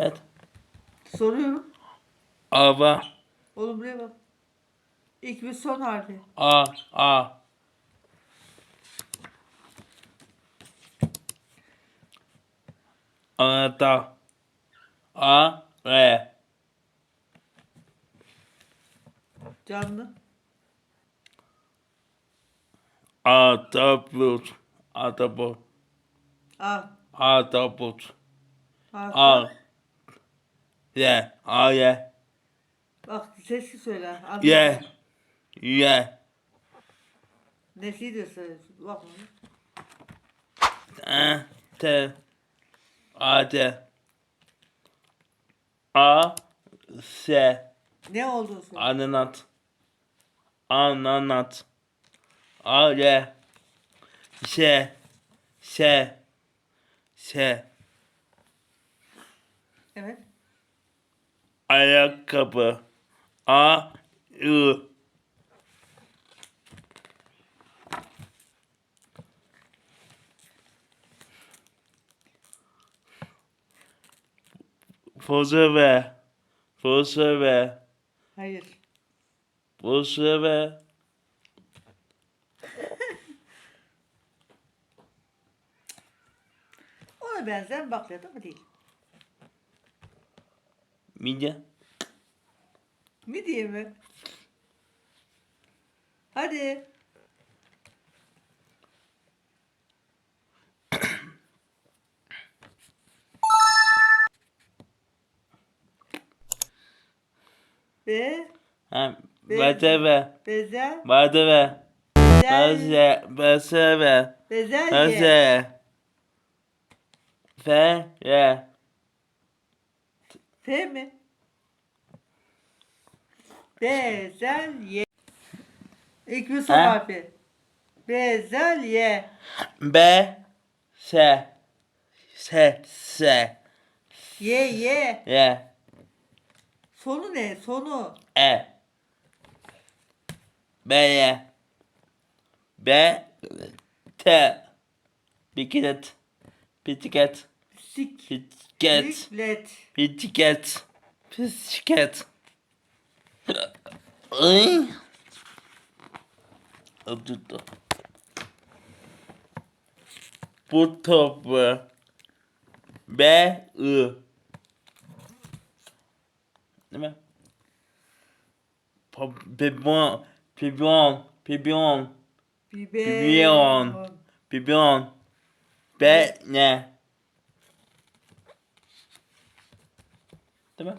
Evet. Soruyorum. Araba. Oğlum buraya bak. İlk ve son harfi. A. A. Anahtar. A. R. Canlı. Atabut. Atabut. A. Atabut. Harfi. A. Y. A. Y. Bak sesli söyle. Anladım. Y. Y. Nesi de söyle. Bak. T. T. A. T. A. S. Ne söyle. Ananat. Ananat. A. Y. S. S. S. Evet. Ayakkabı. A. I. Fozeve. Fozeve. Hayır. Fozeve. Ona benzer bakliyat ama değil. Midye. Mi diye mi? Hadi. Ve Ha, Bedeve. bezel, Bedeve. bezel, Beze. Bezeve. bezelye. Beze. Fe. Ye. F mi? Bezelye. He? harfi. Bezelye. B. S. S. S. Ye ye. Ye. Sonu ne? Sonu. E. B. Y. B. T. Bisiklet. Bisiklet. Sik. Étiquette. Étiquette. Étiquette. Oui. Hop, tout temps. Potop. Euh, B. E. Pibion. Pibion. Pibion. Pibion. Pibion. Pibion. Pibion. Değil mi?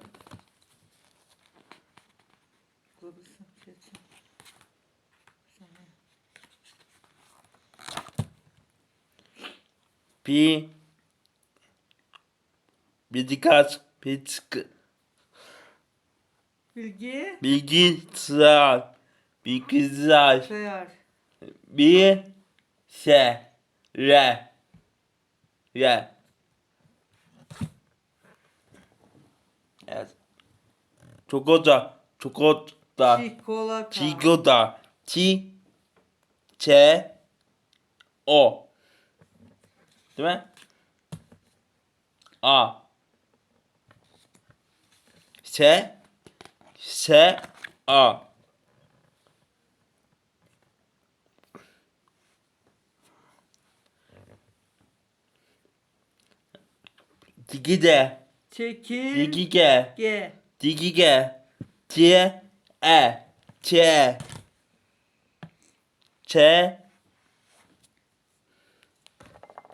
Pi. Bisiklet Bisk Bilgi. Bilgisayar Bilgisayar Sayar. Bir Se. Re. Re Evet Çikolata Çikolata Çikolata. Çikolata Çi Çe O Değil mi? A S S A Digide Çekil. Digige Ge. Digige. C E. Ç Ç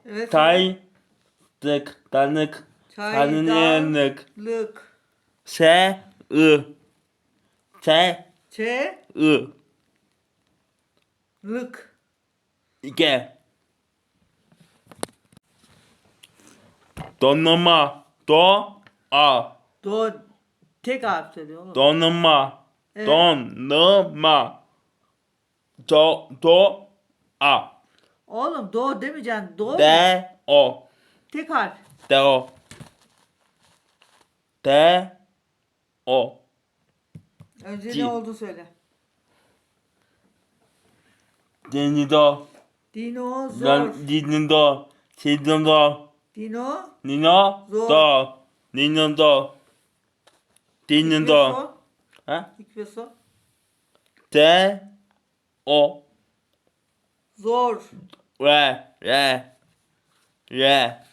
Evet. Tay Dık Danık. Tanınık Lık. S I. S Ç. I. Lık. Ge Donlama. Do. A. Do. Tek harf söylüyor oğlum. Donlama Evet. Donlama Do Do A Oğlum do demeyeceksin. Do. D O Tek harf. D O D O Önce Di. ne oldu söyle. Denido Dinozor. Lan Dinido Sidindo Dino. Nino Zor. Do Nintendo. İlk Nintendo. son. Ha? İlk ve son. D O Zor. R R R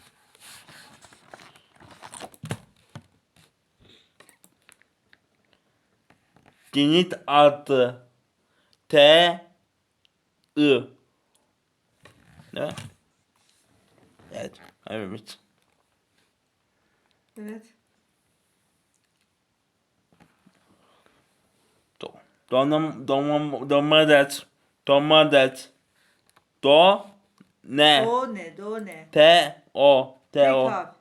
Dinit artı T I Ne? Evet. Evet. Evet. Do. Donum domum domadet. Domadet. Do ne? Do ne? Do ne? T O T o. Tekrar.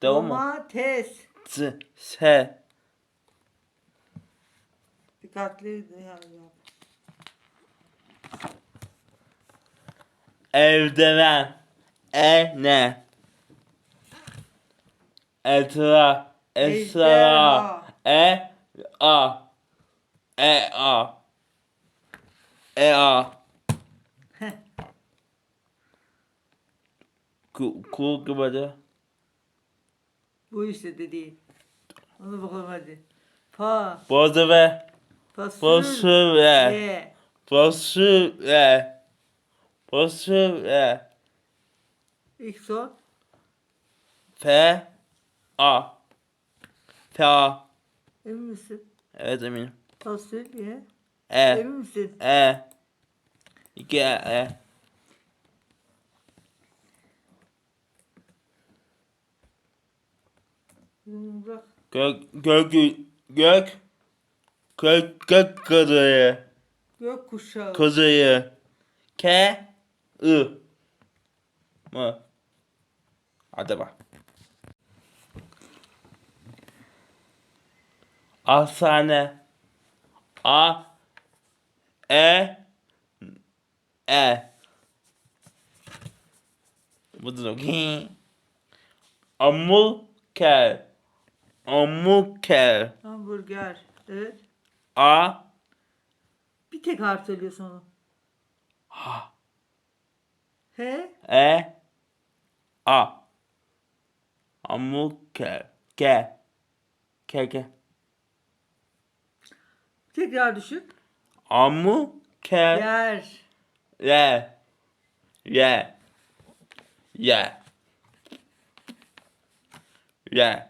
T o mu? Domates. S S Dikkatli yani. Eldiven. E ne? Etra. Esra. E A. E A. E A. Heh. Ku ku gibi Bu işte dediğin. Onu bakalım hadi. Pa. Bozu ve Fasül. fasulye. Ye. Fasulye. Fasulye. İlk son. F A. F A. Emin misin? Evet eminim. Fasulye. E. Emin misin? E. İki E. E. Bırak. Gök gök gök gök gök kızıyı Gök kuşağı. kızıyı K I mı? Hadi bak. Hastane A E E. Bu da ki Amulker Amulker Hamburger. Evet. A. Bir tek harf söylüyorsun onu. Ha He. E. A. Amulker K K K Tekrar düşün. Amulker Yer. Ye Ye Ye Ye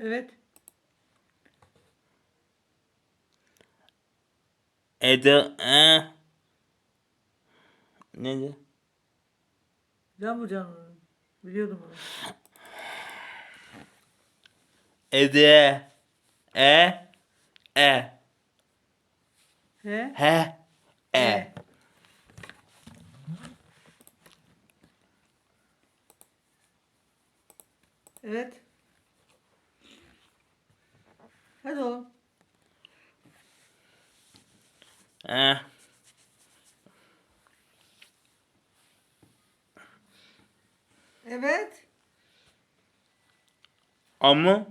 Evet. Ede e Neydi? Can bu canlı. Biliyordum bunu. Ede E E He. He E Evet. Hadi oğlum. E Evet. Ama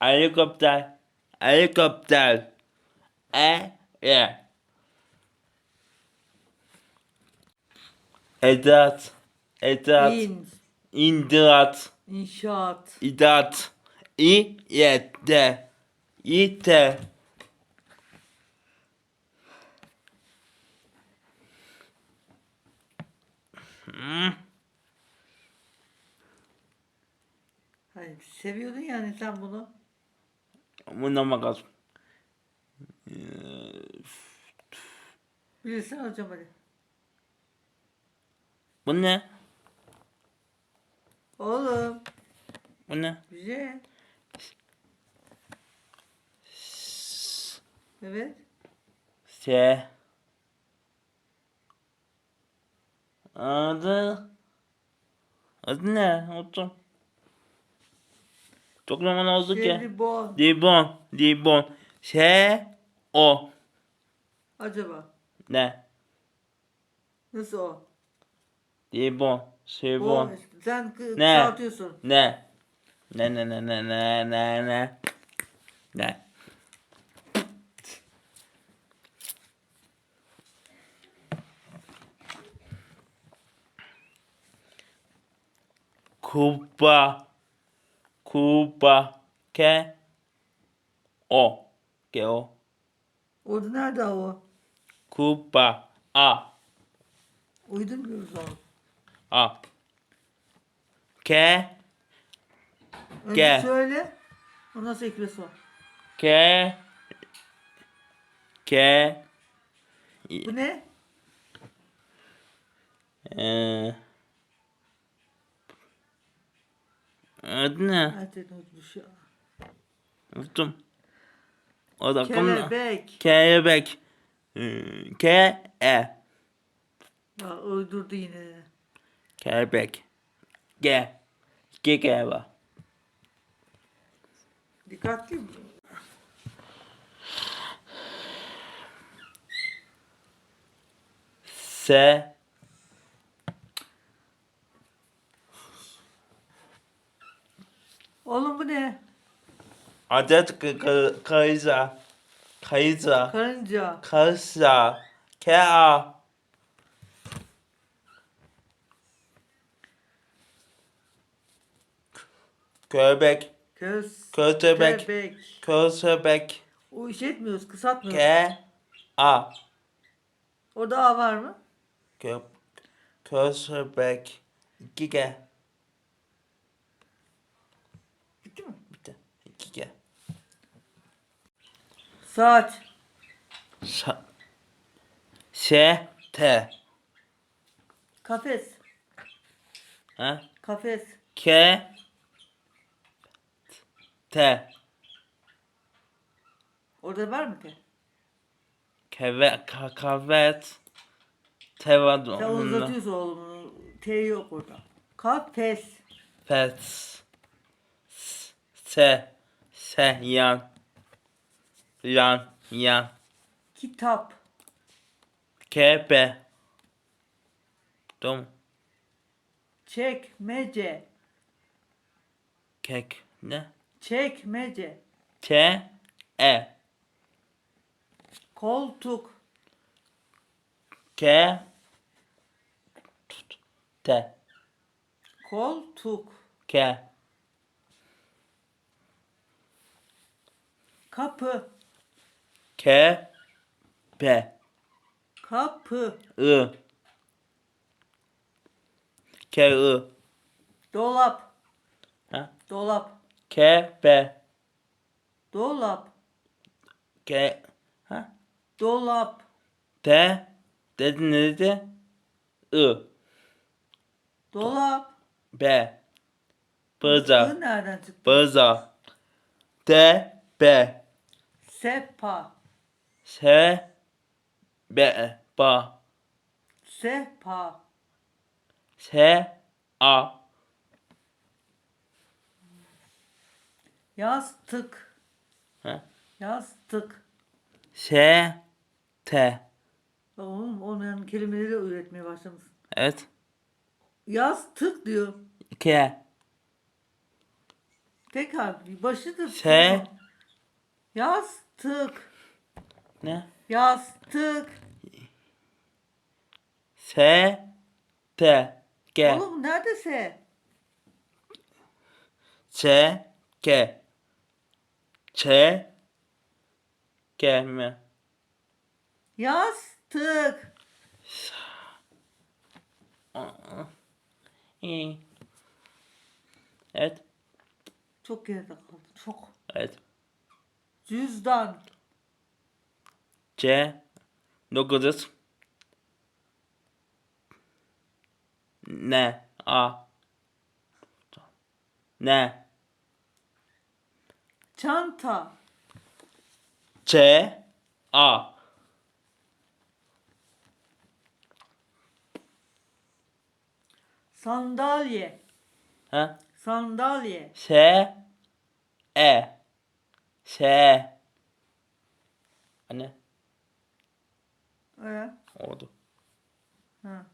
Helikopter. Helikopter. E E Edat Edat İn. İndirat. İnşaat. İdat İ Yette İte Hmm. Hayır, seviyordun yani sen bunu. Buna makas. Bilirsin hocam hadi. Bu ne? Oğlum. Bu ne? Güzel. Evet. Se. Adı. Adı ne? Unuttum. Çok zaman oldu ki. Jelibon. Libon. Libon. Se. O. Acaba. Ne? Nasıl o? Limon. O Sivon. sen Ne? kısaltıyorsun. Ne? Ne ne ne ne ne ne ne? Ne? Kuba. Kuba. Ke. O. Ke o. Orada nerede o? Kuba. A. Uydurmuyoruz onu. A. Ke. Önce Gel. söyle. O nasıl ekmesi var? Ke. Ke. Bu ne? Ee, adı ne? Hadi unutmuş ya. Unuttum. O da konu. Kelebek. Kelebek. Ee, Ke. E. Ya, uydurdu yine. Kelebek. Ge. Ge ge var. Dikkatli mi? Se. Oğlum bu ne? Adet k- k- kayıza. Kayıza. Karınca. Kayıza. Ke a. Köpek. Köz. Kötebek. Köpek. Köstebek. O iş etmiyoruz. Kısaltmıyoruz. Ke. A. Orada A var mı? Kö köstebek. İki ge. Bitti mi? Ge. Saat. Sa Se. Te. Kafes. Ha? Kafes. Ke. Te. Orada var mı ki? Keve. Ka kavet. Te var Sen uzatıyorsun oğlum bunu. T yok orada. Kafes. Pet. Se. Se. Yan. Yan. Yan. Kitap. Kebe. Dom. Çekmece. Kek. Ne? Çekmece. Te. E. Koltuk. Ke. Tut. Te. Koltuk. Ke. Kapı. Ke. Pe. Kapı. I. Ke. I. Dolap. Ha? Dolap. Ke. Be. Dolap. Ke. Ha? Dolap. Te. Dedi ne dedi? I. Dolap. Be. Bıza. Nereden çıktı? Bıza. Te. Be. Sepa. Se. Be. Ba. Sepa. Se. A. Yastık. Ha? Yastık. Se. Te. Bak Oğlum olmayan kelimeleri üretmeye başlamışsın. Evet. Yastık diyor. Ke. Tek harf. Başıdır. Se. Yastık. Ne? Yastık. Se. Te. Ge. Oğlum nerede se? Se. Ke. Çe. Ke mi? Yastık. İyi. Evet. Çok geride kaldı. Çok. Evet. Cüzdan. C. Dokuz. Ne? A. Ne? Çanta. C. A. Sandalye. Ha? Sandalye. S. E. S. Anne. Ee, Oldu. Ha.